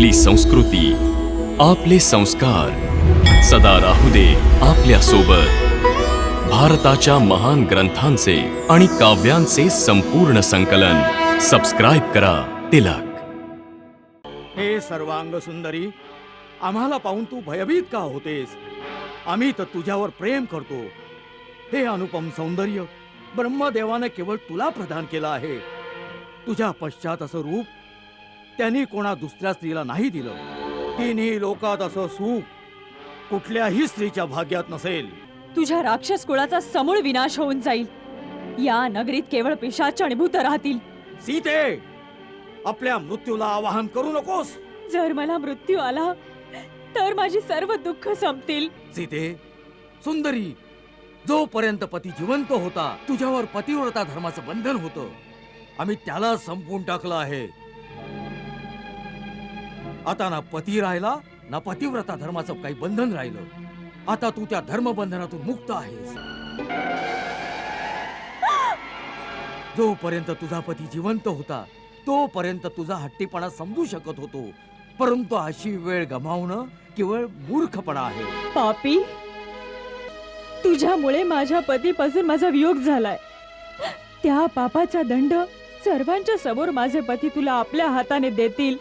आपली संस्कृती आपले संस्कार. सदा राहू दे आपल्यासोबत भारताच्या महान ग्रंथांचे आणि काव्यांचे संपूर्ण संकलन. सबस्क्राईब करा तिलक. हे सर्वांग सुंदरी आम्हाला पाहून तू भयभीत का होतेस? आम्ही तर तुझ्यावर प्रेम करतो. हे अनुपम सौंदर्य ब्रह्मदेवाने केवळ तुला प्रदान केलं आहे. तुझ्या पश्चात असं रूप त्यांनी कोणा दुसऱ्या स्त्रीला नाही दिलं. तिन्ही लोकात असं सुख कुठल्याही स्त्रीच्या भाग्यात नसेल. तुझ्या राक्षस कुळाचा समूळ विनाश होऊन जाईल. या नगरीत केवळ पिशाच आणि भूत राहतील. सीते आपल्या मृत्यूला आवाहन करू नकोस. जर मला मृत्यू आला तर माझी सर्व दुःख संपतील. सीते सुंदरी जोपर्यंत पती जिवंत होता तुझ्यावर पतिव्रता धर्माचं बंधन होतं. आम्ही त्याला संपवून टाकलं आहे. आता ना पती राहिला ना पतिव्रता धर्माचं काही बंधन राहिलं. आता तू त्या धर्मबंधनातून मुक्त आहेस. जोपर्यंत तुझा पती जिवंत होता तोपर्यंत तुझा हट्टीपणा समजू शकत होतो. परंतु अशी वेळ गमावणं केवळ मूर्खपणा आहे. पापी तुझ्यामुळे माझ्या पतीपासून माझा वियोग झालाय. त्या पापाचा दंड सर्वांच्या समोर माझे पती तुला आपल्या हाताने देतील.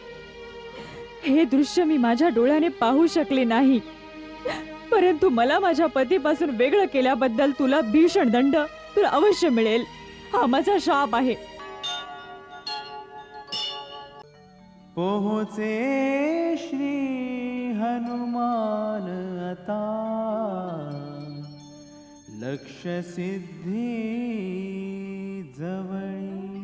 हे दृश्य मी माझ्या डोळ्याने पाहू शकले नाही. परंतु मला माझ्या पतीपासून वेगळं केल्याबद्दल तुला भीषण दंड तुला अवश्य मिळेल. हा माझा शाप आहे. पोहोचे श्री हनुमान आता. लक्ष सिद्धी जवळी.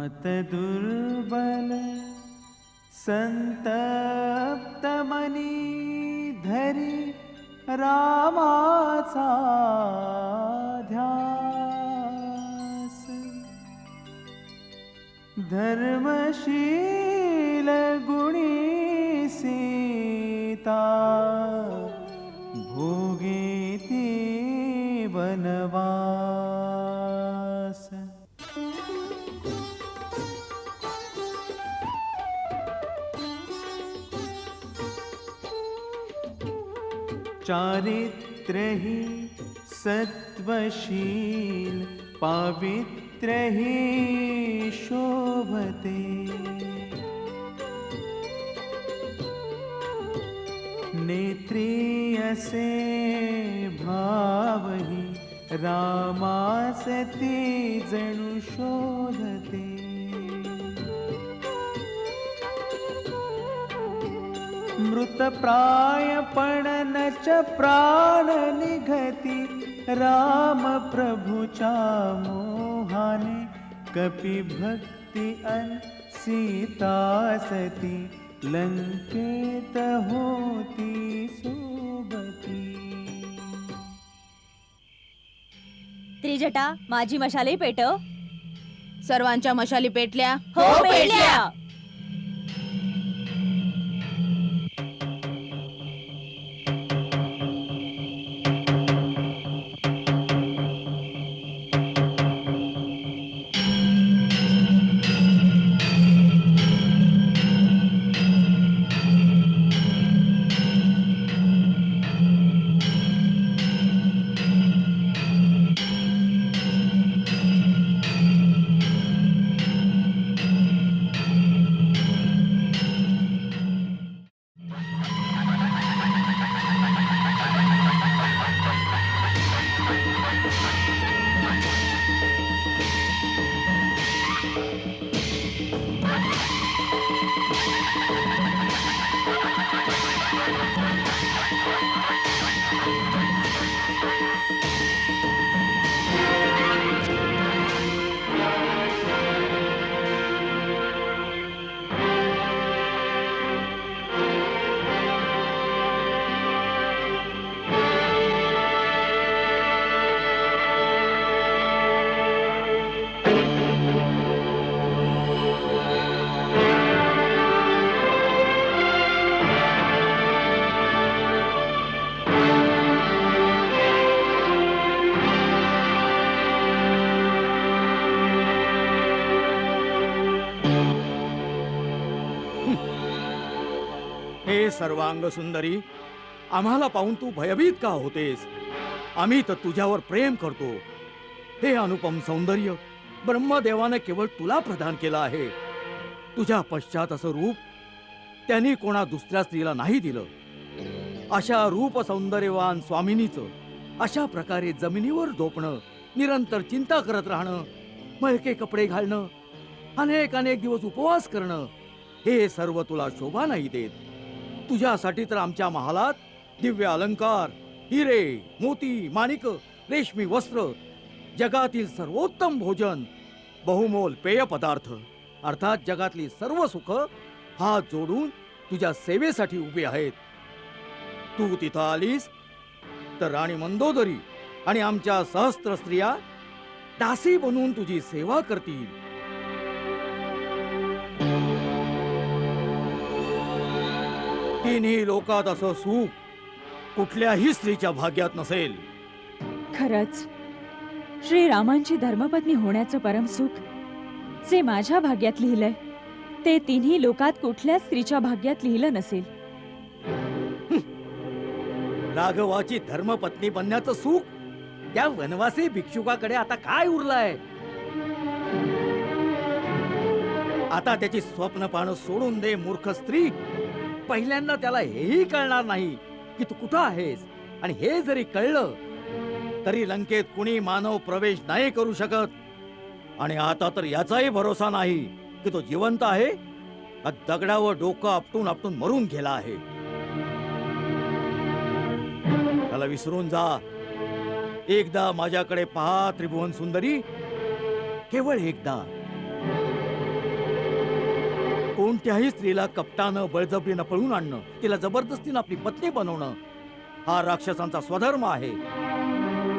मत दुर्बल संतप्त मनी धरी रामाचा ध्यास। धर्मशील गुणी सीता चारित्र सत्वशील पावित्र शोभते। नेत्री असे भावही रामासती जणू शोधते। मृतप्रायपणन च प्राण निघती। राम प्रभुच्या मोहाने कपि भक्ती अन सीता सती। लंकेत होती सोबती त्रिजटा माझी मशाले पेटव। सर्वांच्या मशाली पेटल्या। हो पेटल्या! सर्वांग सुंदरी आम्हाला पाहून तू भयभीत का होतेस? आम्ही तर तुझ्यावर प्रेम करतो. हे अनुपम सौंदर्य ब्रह्मदेवाने केवळ तुला प्रदान केलं आहे. तुझ्या पश्चात असं रूप त्यांनी कोणा दुसऱ्या स्त्रीला नाही दिलं. अशा रूप सौंदर्यवान स्वामिनीचं अशा प्रकारे जमिनीवर झोपणं निरंतर चिंता करत राहणं मळके कपडे घालणं अनेक अनेक दिवस उपवास करणं हे सर्व तुला शोभा नाही देत. तुझ्यासाठी तर आमच्या महालात दिव्य अलंकार हिरे मोती माणिक रेशमी वस्त्र जगातील सर्वोत्तम भोजन बहुमोल पेय पदार्थ अर्थात जगातली सर्व सुख हात जोडून तुझ्या सेवेसाठी उभी आहेत. तू तिथं आलीस तर राणी मंदोदरी आणि आमच्या सहस्त्र स्त्रिया दासी बनून तुझी सेवा करतील. तिन्ही लोकात असं सुख कुठल्याही स्त्रीच्या भाग्यात नसेल. खरंच श्रीरामांची धर्मपत्नी होण्याचं परमसुख जे माझ्या भाग्यात लिहिलंय ते तिन्ही लोकात कुठल्याच स्त्रीच्या भाग्यात लिहिलं नसेल. राघवाची धर्मपत्नी बनण्याचं सुख त्या वनवासी भिक्षुकाकडे आता काय उरलंय? आता त्याची स्वप्न पाहणं सोडून दे मूर्ख स्त्री. पहिल्यांदा त्याला हेही कळणार नाही की तू कुठं आहेस. आणि हे जरी कळलं तरी लंकेत कुणी मानव प्रवेश नाही करू शकत. आणि आता तर याचाही भरोसा नाही की तो जिवंत आहे का दगडावर डोकं आपटून आपटून मरून गेला आहे. त्याला विसरून जा. एकदा माझ्याकडे पहा त्रिभुवन सुंदरी. केवळ एकदा. कोणत्याही स्त्रीला कपटानं बळजबरीनं पळून आणणं तिला जबरदस्तीनं आपली पत्नी बनवणं हा राक्षसांचा स्वधर्म आहे.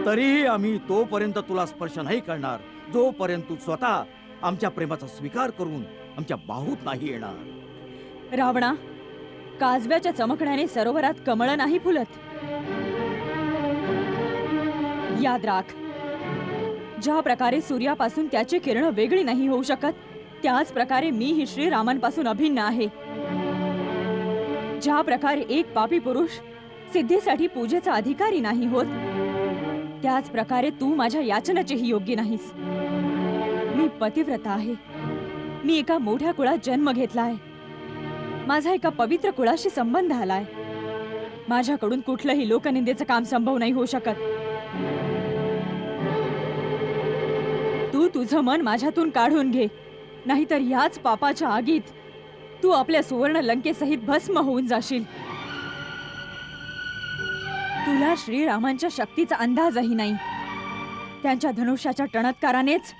तरीही आम्ही तोपर्यंत तुला स्पर्श नाही करणार जोपर्यंत तू स्वतः आमच्या प्रेमाचा स्वीकार करून आमच्या बाहूत नाही येणार. रावणा काजव्याच्या चमकण्याने सरोवरात कमळ नाही फुलत. याद राख. ज्या प्रकारे सूर्यापासून त्याची किरण वेगळी नाही होऊ शकत त्याच प्रकारे मीही श्रीरामांपासून अभिन्न आहे. ज्या प्रकारे एक पापी पुरुष सिद्धीसाठी पूजेचा अधिकारी नाही होत त्याच प्रकारे तू माझ्या याचनाचेही योग्य नाहीस. मी पतिव्रता आहे. मी एका मोठ्या कुळात जन्म घेतलाय. माझा एका पवित्र कुळाशी संबंध आलाय. माझ्याकडून कुठलंही लोकनिंदेचं काम संभव नाही होऊ शकत. तू तुझं मन माझ्यातून काढून घे. नाहीतर ह्याच पापाच्या आगीत तू आपल्या सुवर्ण लंकेसहित भस्म होऊन जाशील. तुला श्रीरामांच्या शक्तीचा अंदाजही नाही. त्यांच्या धनुष्याच्या टणत्कारानेच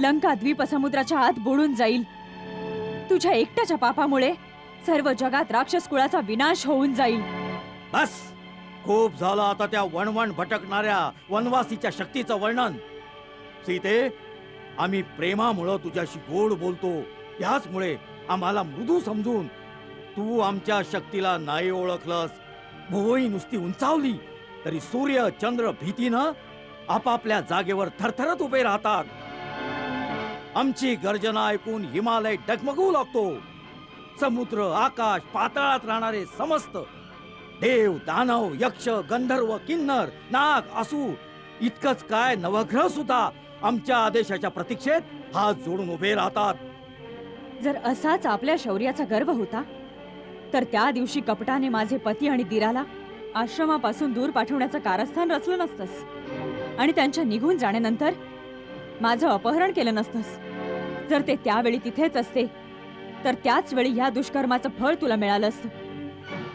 लंका द्वीपसमुद्राच्या आत बुडून जाईल. तुझ्या एकट्याच्या पापामुळे सर्व जगात राक्षस कुळाचा विनाश होऊन जाईल. बस! खूप झालं आता त्या वणवण भटकणाऱ्या वनवासीच्या शक्तीचं वर्णन. सीते आम्ही प्रेमामुळं तुझ्याशी गोड बोलतो. याचमुळे आम्हाला मृदू समजून तू आमच्या शक्तीला नाही ओळखलंस. भुवई नुसती उंचावली तरी सूर्य चंद्र भीतीनं आपापल्या जागेवर थरथरत उभे राहतात. आमची गर्जना ऐकून हिमालय डगमगू लागतो. समुद्र आकाश पातळात राहणारे समस्त देव दानव यक्ष गंधर्व किन्नर नाग असू इतकंच काय नवग्रह सुद्धा आमच्या आदेशाच्या प्रतीक्षेत हात जोडून उभे राहतात. जर असाच आपल्या शौर्याचा गर्व होता तर त्या दिवशी कपटाने माझे पती आणि दिराला आश्रमापासून दूर पाठवण्याचं कारस्थान रचलं नसतंस. आणि त्यांच्या निघून जाण्यानंतर माझं अपहरण केलं नसतंस. जर ते त्यावेळी तिथेच असते तर त्याच वेळी ह्या दुष्कर्माचं फळ तुला मिळालं असतं.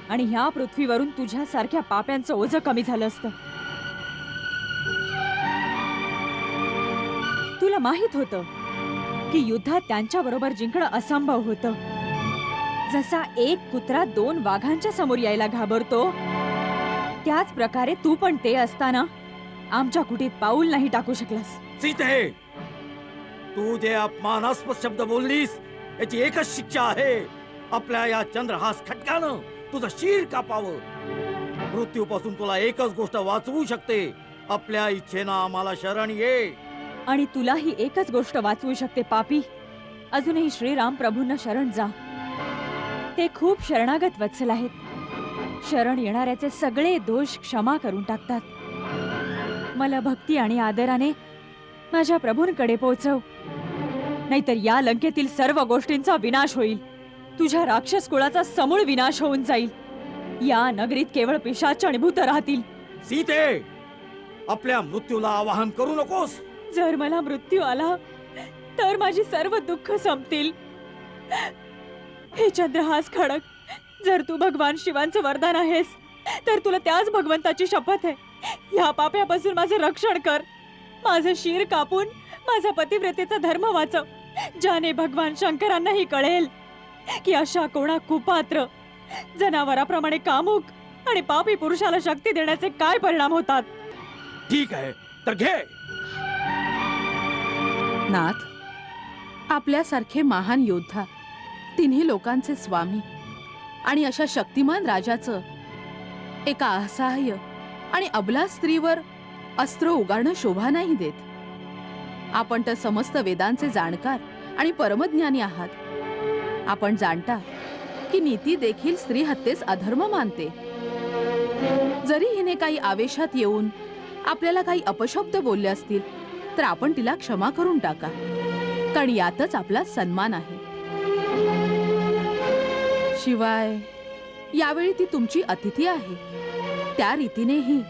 आणि ह्या पृथ्वीवरून तुझ्यासारख्या पाप्यांचं ओझं कमी झालं असतं. तुला माहीत होतं की युद्धात त्यांच्याबरोबर जिंकणं असंभव होतं. जसा एक कुत्रा दोन वाघांच्या समोर यायला घाबरतो त्याच प्रकारे तू पण ते असताना आमच्या कुटीत पाऊल नाही टाकू शकलास. सीते तू जे अपमानास्पद शब्द बोललीस याची एकच शिक्षा आहे. आपल्या या चंद्रहास खटक्यानं तुझं शीर कापावं. मृत्यूपासून तुला एकच गोष्ट वाचवू शकते. आपल्या इच्छेनं आम्हाला शरण ये. आणि तुलाही एकच गोष्ट वाचवू शकते पापी. अजूनही श्रीराम प्रभूंना शरण जा. ते खूप शरणागत वत्सल आहेत. शरण येणाऱ्याचे सगळे दोष क्षमा करून टाकतात. मला भक्ती आणि आदराने माझ्या प्रभूंकडे पोहोचव. नाहीतर या लंकेतील सर्व गोष्टींचा विनाश होईल. तुझ्या राक्षस कुळाचा समूळ विनाश होऊन जाईल. या नगरीत केवळ पिशाच आणि भूत राहतील. सीते आपल्या मृत्यूला आवाहन करू नकोस. जर मला मृत्यू आला तर माझी सर्व दुःख संपतील. हे चंद्रहास खडक जर तू भगवान शिवांचं वरदान आहेस तर तुला त्याच भगवंताची शपथ आहे. या पाप्यापासून माझं रक्षण कर. माझं शिर कापून माझा पतिव्रतेचा धर्म वाचव ज्याने भगवान शंकरांनाही कळेल की अशा कोणा कुपात्र जनावराप्रमाणे कामुक आणि पापी पुरुषाला शक्ती देण्याचे काय परिणाम होतात? ठीक आहे तर घे. नाथ आपल्यासारखे महान योद्धा तिन्ही लोकांचे स्वामी आणि अशा शक्तिमान राजाचं एका असहाय्य आणि अबला स्त्रीवर अस्त्र उगारणं शोभा नाही देत. आपण तर समस्त वेदांचे जाणकार आणि परमज्ञानी आहात. आपण जाणता की नीती देखील स्त्री हत्येस अधर्म मानते. जरी हिने काही आवेशात येऊन आपल्याला काही अपशब्द बोलले असतील तर आपण तिला क्षमा करून टाका. कारण यातच आपला सन्मान आहे. शिवाय यावेळी ती तुमची अतिथी आहे. त्या रीतीनेही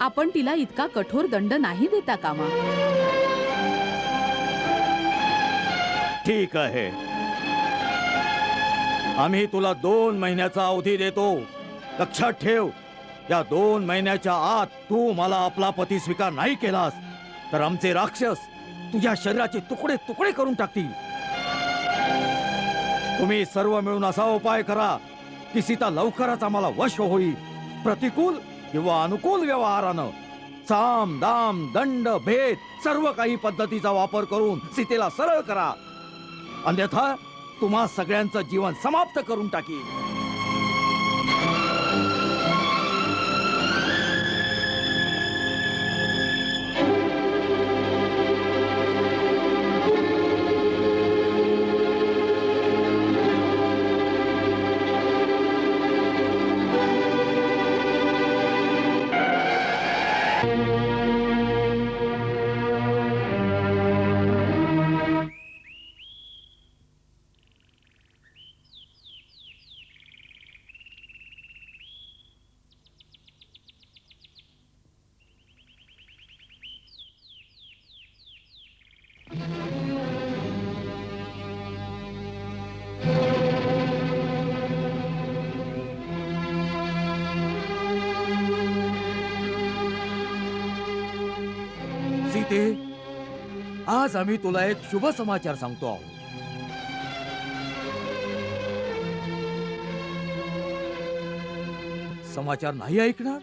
आपण तिला इतका कठोर दंड नाही देता कामा. ठीक आहे. आम्ही तुला दोन महिन्याचा अवधी देतो. लक्षात ठेव या दोन महिन्याच्या आत तू मला आपला पती स्वीकार नाही केलास. तर आमचे राक्षस तुझ्या शरीराचे तुकडे तुकडे करून टाकतील. तुम्ही सर्व मिळून असा उपाय करा की सीता लवकरच आम्हाला वश होईल. प्रतिकूल किंवा अनुकूल व्यवहारानं साम दाम दंड भेद सर्व काही पद्धतीचा वापर करून सीतेला सरळ करा. अन्यथा तुम्हा सगळ्यांचं जीवन समाप्त करून टाकी आम्ही तुला एक शुभ समाचार सांगतो आहोत. समाचार नाही ऐकणार?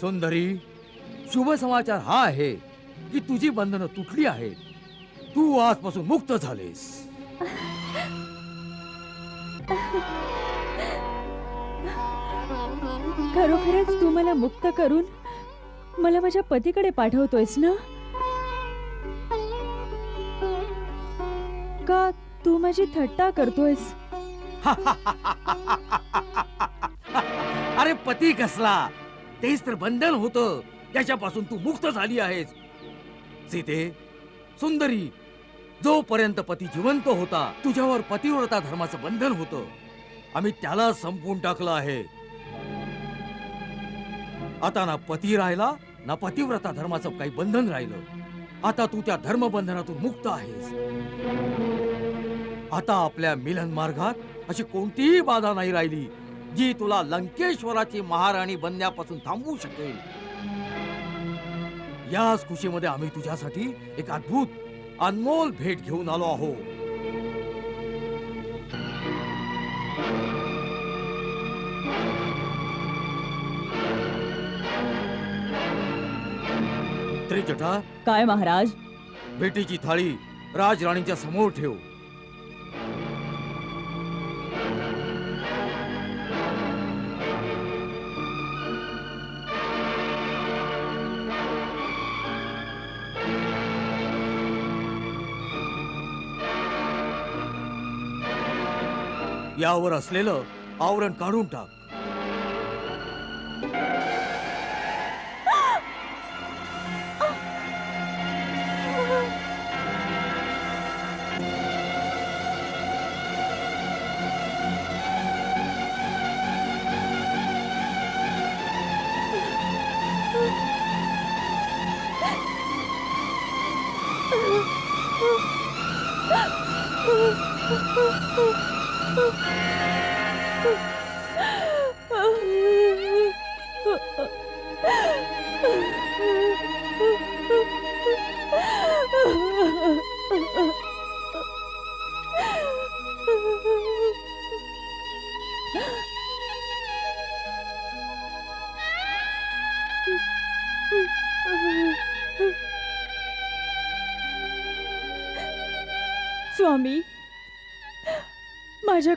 सुंदरी शुभ समाचार हा आहे की तुझी बंधनं तुटली आहेत. तू आजपासून मुक्त झालेस. खरोखरच तू मला मुक्त करून मला माझ्या पतीकडे पाठवतोयस ना? का तू माझी थट्टा करतोयस? अरे पती कसला? तेच तर बंधन होत. त्याच्यापासून तू मुक्त झाली आहेस. सीते सुंदरी जोपर्यंत पती जिवंत होता तुझ्यावर पतिव्रता धर्माचं बंधन होतं. आम्ही त्याला संपवून टाकलं आहे. आता ना पती राहिला ना पतिव्रता धर्माचं काही बंधन राहिलं. आता तू त्या धर्मबंधनातून मुक्त आहेस. आता आपल्या मिलन मार्गात अशी कोणतीही बाधा नाही राहिली जी तुला लंकेश्वराची महाराणी बनण्यापासून थांबवू शकेल. याच खुशीमध्ये आम्ही तुझ्यासाठी एक अद्भुत अनमोल भेट घेऊन आलो आहोत. मंत्री जटा। काय महाराज? भेटीची थाळी राजराणीच्या समोर ठेव. यावर असलेलं आवरण काढून टाक.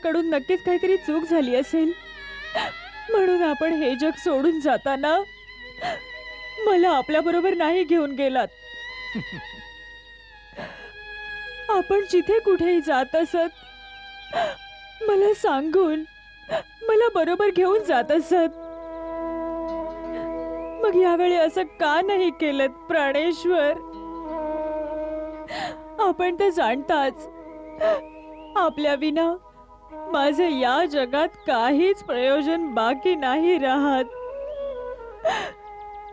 आमच्याकडून नक्कीच काहीतरी चूक झाली असेल. म्हणून आपण हे जग सोडून जाताना मला आपल्याबरोबर नाही घेऊन गेलात. आपण जिथे कुठेही जात असत मला सांगून मला बरोबर घेऊन जात असत. मग यावेळी असं का नाही केलं प्राणेश्वर? आपण तर जाणताच आपल्या विना माझे या जगात काहीच प्रयोजन बाकी नाही राहत.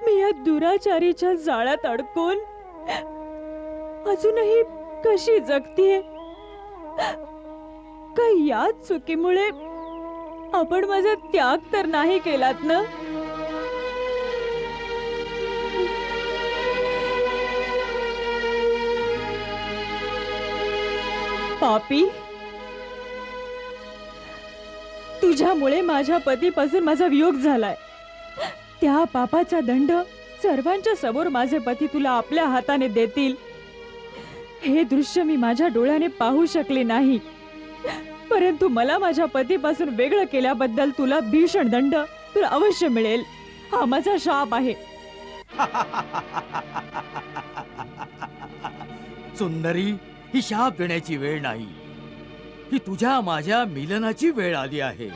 मी या दुराचारीच्या जाळ्यात अडकून अजूनही कशी जगतीये? का याच चुकीमुळे आपण माझा त्याग तर नाही केलात ना? पापी? तुझ्यामुळे माझ्या पतीपासून माझा वियोग झालाय. त्या पापाचा दंड सर्वांच्या समोर माझे पती तुला आपल्या हाताने देतील. हे दृश्य मी माझ्या डोळ्याने पाहू शकले नाही. परंतु मला माझ्या पतीपासून वेगळं केल्याबद्दल तुला भीषण दंड तुला अवश्य मिळेल. हा माझा शाप आहे. सुंदरी ही शाप देण्याची वेळ नाही. ही तुझ्या माझ्या मिलनाची वेळ आली आहे.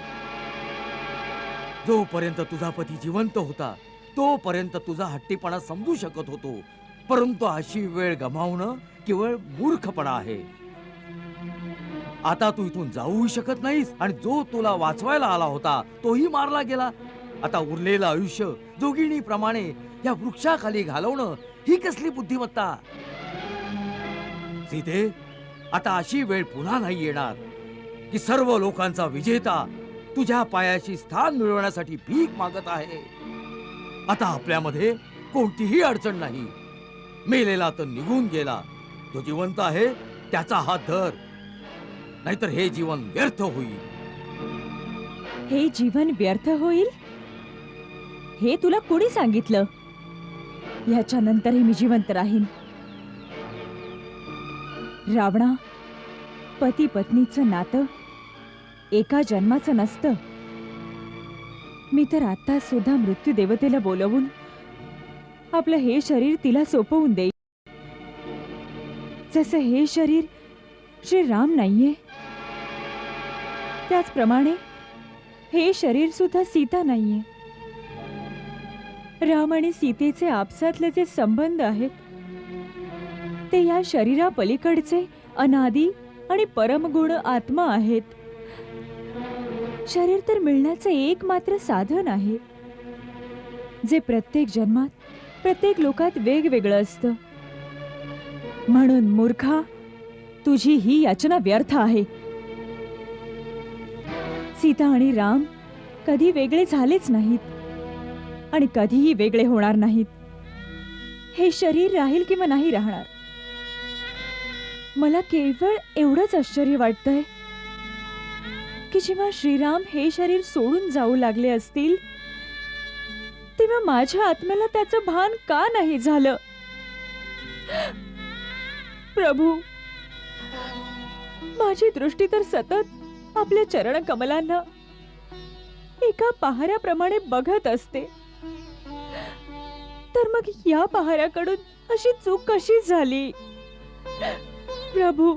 जोपर्यंत तुझा पती जिवंत होता तोपर्यंत तुझा हट्टीपणा समजू शकत होतो. परंतु अशी वेळ गमावणं केवळ मूर्खपणा आहे. आता तू इथून जाऊही शकत नाहीस आणि जो तुला वाचवायला आला होता तोही मारला गेला. आता उरलेलं आयुष्य जोगिणीप्रमाणे या वृक्षाखाली घालवणं ही कसली बुद्धिमत्ता? सीते आता अशी वेळ पुन्हा नाही येणार की सर्व लोकांचा विजेता तुझ्या पायाशी स्थान मिळवण्यासाठी भीक मागत आहे. आता आपल्यामध्ये कोणतीही अडचण नाही. मेलेला तर निघून गेला. जो जिवंत आहे त्याचा हात धर. नाहीतर हे जीवन व्यर्थ होईल. हे जीवन व्यर्थ होईल? हे तुला कोणी सांगितलं? याच्यानंतरही मी जिवंत राहीन. रावणा पती पत्नीचं नातं एका जन्माचं नसतं. मी तर आता सुद्धा मृत्यू देवतेला बोलवून आपलं हे शरीर तिला सोपवून देईल जसं हे शरीर श्री राम नाहीये त्याचप्रमाणे हे शरीर सुद्धा सीता नाहीये. राम आणि सीतेचे आपसातले जे संबंध आहेत ते या शरीरापलीकडचे अनादी आणि परमगुण आत्मा आहेत. शरीर तर मिळण्याचे एक मात्र साधन आहे. जे प्रत्येक जन्मात प्रत्येक लोकात वेगवेगळं असतं. म्हणून मूर्खा तुझी ही याचना व्यर्थ आहे. सीता आणि राम कधी वेगळे झालेच नाहीत आणि कधीही वेगळे होणार नाहीत. हे शरीर राहील किंवा नाही राहणार मला केवळ एवढंच आश्चर्य वाटतंय की जेव्हा श्रीराम हे शरीर सोडून जाऊ लागले असतील तेव्हा माझ्या आत्म्याला त्याचं भान का नाही झालं? प्रभू माझी दृष्टी तर सतत आपल्या चरण कमलांना एका पहाऱ्याप्रमाणे बघत असते. तर मग या पहाऱ्याकडून अशी चूक कशी झाली? प्रभू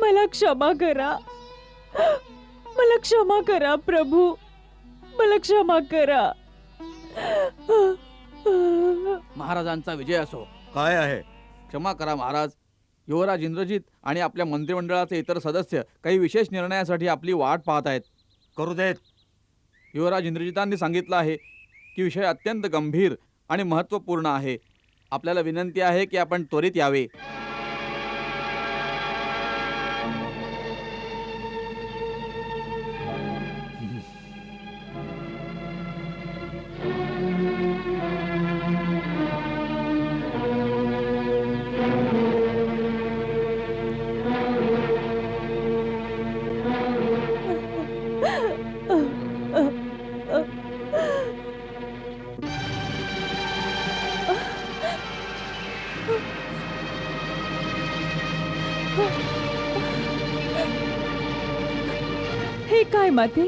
मला क्षमा करा. मला क्षमा करा प्रभू. मला क्षमा करा. महाराजांचा विजय असो. काय आहे? क्षमा करा महाराज. युवराज इंद्रजित आणि आपल्या मंत्रिमंडळाचे इतर सदस्य काही विशेष निर्णयासाठी आपली वाट पाहत आहेत. करू देत. युवराज इंद्रजितांनी सांगितलं आहे की विषय अत्यंत गंभीर आणि महत्त्वपूर्ण आहे. आपल्याला विनंती आहे की आपण त्वरित यावे. हे काय माते?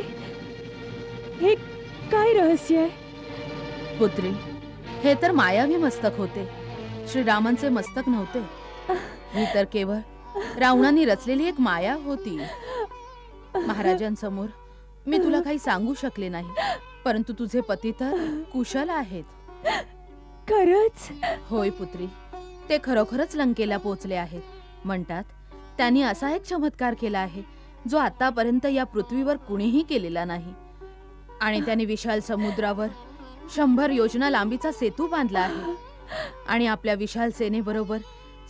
हे काय रहस्य आहे? पुत्री हे तर मायावी मस्तक होते. श्रीरामांचे मस्तक नव्हते. ही तर केवळ रावणाने रचलेली एक माया होती. महाराजांसमोर मी तुला काही सांगू शकले नाही परंतु तुझे पती तर कुशल आहेत. खरंच? होय पुत्री ते खरोखरच लंकेला पोचले आहेत. म्हणतात त्यांनी असा एक चमत्कार केला आहे जो आतापर्यंत या पृथ्वीवर कुणीही केलेला नाही. आणि त्याने विशाल समुद्रावर शंभर योजना लांबीचा सेतू बांधला आहे. आणि आपल्या विशाल सेनेबरोबर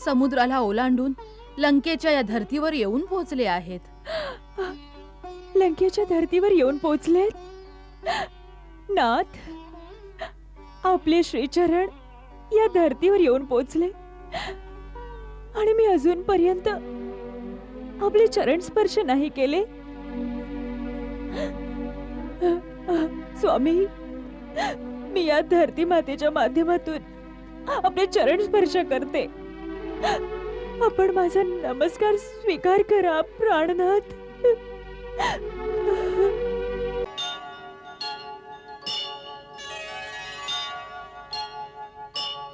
समुद्राला ओलांडून लंकेच्या या धर्तीवर येऊन पोहोचले आहेत. लंकेच्या धर्तीवर येऊन पोहोचले? नाथ आपले श्रीचरण या धर्तीवर येऊन पोहोचले. आणि मी अजूनपर्यंत आपले चरण स्पर्श नाही केले. स्वामी मी या धरती मातेच्या माध्यमातून आपले चरण स्पर्श करते. आपण माझा नमस्कार स्वीकार करा प्राणनाथ.